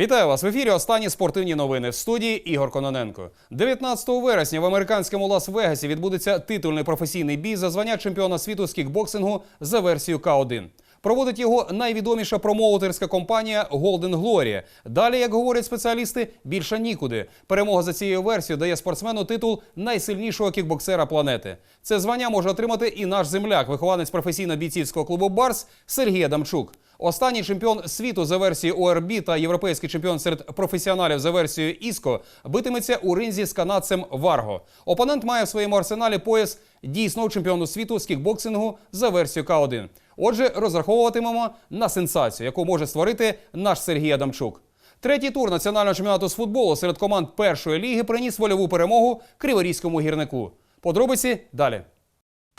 Вітаю вас в ефірі. Останні спортивні новини в студії Ігор Кононенко. 19 вересня в американському Лас-Вегасі відбудеться титульний професійний бій за звання чемпіона світу з кікбоксингу за версією К1. Проводить його найвідоміша промоутерська компанія Golden Glory. Далі, як говорять спеціалісти, більше нікуди. Перемога за цією версією дає спортсмену титул найсильнішого кікбоксера планети. Це звання може отримати і наш земляк, вихованець професійно-бійцівського клубу Барс Сергій Адамчук. Останній чемпіон світу за версією ОРБ та європейський чемпіон серед професіоналів за версією ІСКО битиметься у ринзі з канадцем Варго. Опонент має в своєму арсеналі пояс дійсного чемпіону світу з кікбоксингу за версією К1. Отже, розраховуватимемо на сенсацію, яку може створити наш Сергій Адамчук. Третій тур національного чемпіонату з футболу серед команд першої ліги приніс вольову перемогу криворізькому гірнику. Подробиці далі.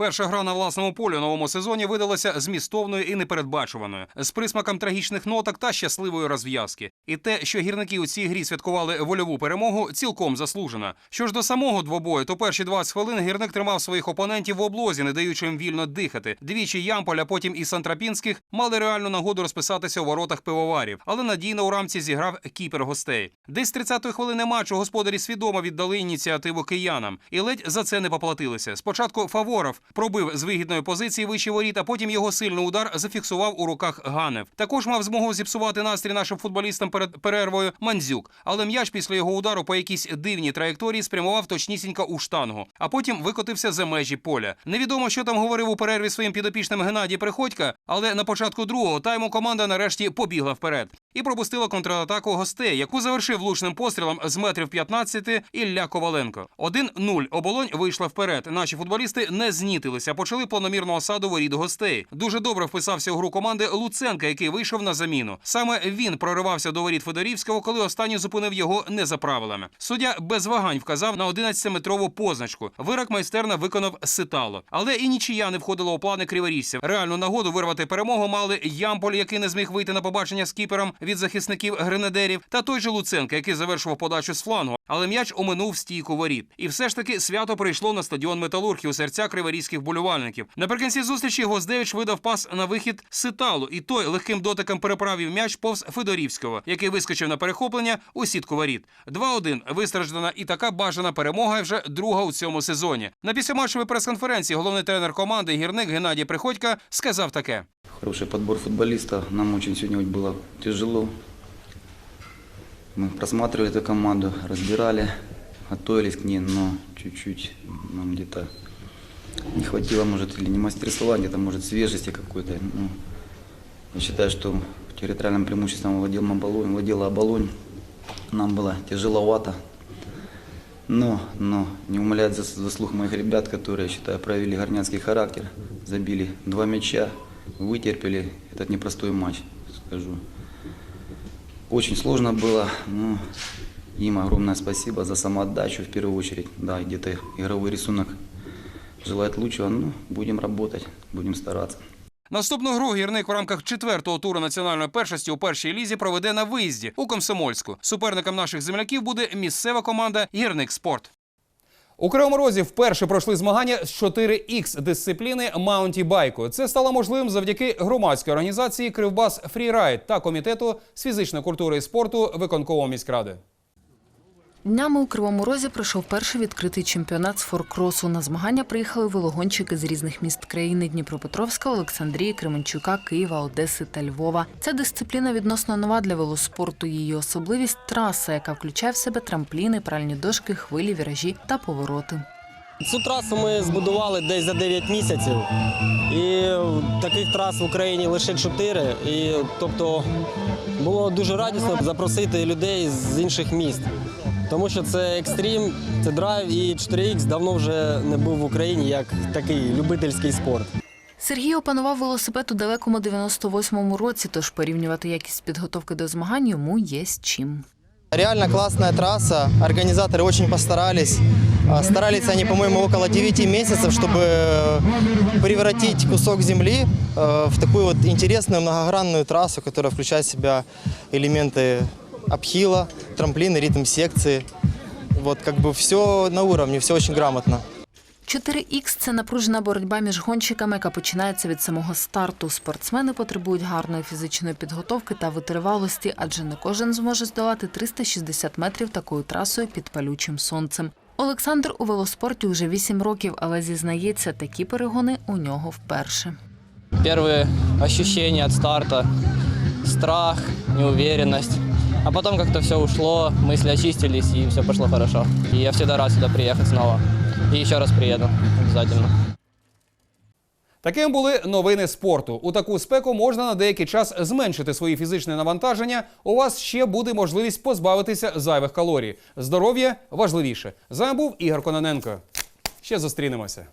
Перша гра на власному полі у новому сезоні видалася змістовною і непередбачуваною, з присмаком трагічних ноток та щасливої розв'язки. І те, що гірники у цій грі святкували вольову перемогу, цілком заслужено. Що ж до самого двобою, то перші 20 хвилин гірник тримав своїх опонентів в облозі, не даючи їм вільно дихати. Двічі Ямполь, а потім і Сантрапінських мали реальну нагоду розписатися у воротах пивоварів, але надійно у рамці зіграв кіпер гостей. Десь з 30-ї хвилини матчу господарі свідомо віддали ініціативу киянам і ледь за це не поплатилися. Спочатку Фаворов пробив з вигідної позиції вище воріт, а потім його сильний удар зафіксував у руках Ганев. Також мав змогу зіпсувати настрій нашим футболістам перед перервою Мандзюк, але м'яч після його удару по якійсь дивній траєкторії спрямував точнісінько у штангу, а потім викотився за межі поля. Невідомо, що там говорив у перерві своїм підопічним Геннадій Приходько, але на початку другого тайму команда нарешті побігла вперед і пропустила контратаку гостей, яку завершив влучним пострілом з метрів 15 Ілля Коваленко. 1-0 оболонь вийшла вперед. Наші футболісти не знітилися, почали планомірну осаду воріт гостей. Дуже добре вписався у гру команди Луценка, який вийшов на заміну. Саме він проривався до воріт Федорівського, коли останній зупинив його не за правилами. Суддя без вагань вказав на 11-метрову позначку. Вирок майстерна виконав ситало, але і нічия не входила у плани криворіжців. Реальну нагоду вирвати перемогу мали Ямполь, який не зміг вийти на побачення з кіпером від захисників гренадерів, та той же Луценко, який завершував подачу з флангу, але м'яч оминув стійку воріт. І все ж таки свято прийшло на стадіон Металургів у серця криворізьких болівальників. Наприкінці зустрічі Гоздевич видав пас на вихід Ситалу, і той легким дотиком переправив м'яч повз Федорівського, який вискочив на перехоплення у сітку воріт. 2-1 вистраждана і така бажана перемога вже друга у цьому сезоні. На післяматчевій прес-конференції головний тренер команди гірник Геннадій Приходько сказав таке. Хороший подбор футболистов. Нам очень сегодня было тяжело. Мы просматривали эту команду, разбирали, готовились к ней, но чуть-чуть нам где-то не хватило, может, или не мастерства, где-то, может, свежести какой-то. Ну, я считаю, что территориальным преимуществом владел Оболонь, владела Оболонь. Нам было тяжеловато. Но, но не умаляет зас- заслуг моих ребят, которые, я считаю, проявили горнянский характер, забили два мяча, вытерпели этот непростой матч, скажу. Очень сложно было, но им огромное спасибо за самоотдачу в первую очередь. Да, где-то игровой рисунок желает лучшего, но будем работать, будем стараться. Наступну гру гірник в рамках четвертого туру національної першості у першій лізі проведе на виїзді у Комсомольську. Суперником наших земляків буде місцева команда Гірник Спорт. У Кривому Розі вперше пройшли змагання з 4Х дисципліни маунті байку. Це стало можливим завдяки громадській організації Кривбас Фрірайд та комітету з фізичної культури і спорту виконкового міськради. Днями у Кривому Розі пройшов перший відкритий чемпіонат з форкросу. На змагання приїхали велогонщики з різних міст країни Дніпропетровська, Олександрії, Кременчука, Києва, Одеси та Львова. Ця дисципліна відносно нова для велоспорту. Її особливість траса, яка включає в себе трампліни, пральні дошки, хвилі, віражі та повороти. Цю трасу ми збудували десь за 9 місяців. І таких трас в Україні лише 4. І тобто було дуже радісно запросити людей з інших міст. Тому що це екстрім, це драйв і 4Х давно вже не був в Україні як такий любительський спорт. Сергій опанував велосипед у далекому 98-му році, тож порівнювати якість підготовки до змагань йому є з чим. Реально классная трасса, организаторы очень постарались. А, Старались они, по-моему, около 9 месяцев, чтобы э, превратить кусок земли э, в такую вот интересную многогранную трассу, которая включает в себя элементы обхила, трамплины, ритм секции. Вот как бы все на уровне, все очень грамотно. 4Х – це напружена боротьба між гонщиками, яка починається від самого старту. Спортсмени потребують гарної фізичної підготовки та витривалості, адже не кожен зможе здолати 360 метрів такою трасою під палючим сонцем. Олександр у велоспорті вже 8 років, але зізнається, такі перегони у нього вперше. Перші відчуття від старту страх, неуверенность. А потом как-то все ушло, мысли очистились и все пошло хорошо. И я всегда рад сюда приехать снова. И еще раз приеду обязательно. Таким були новини спорту. У таку спеку можна на деякий час зменшити свої фізичне навантаження. У вас ще буде можливість позбавитися зайвих калорій. Здоров'я важливіше. З вами був Ігор Кононенко. Ще зустрінемося.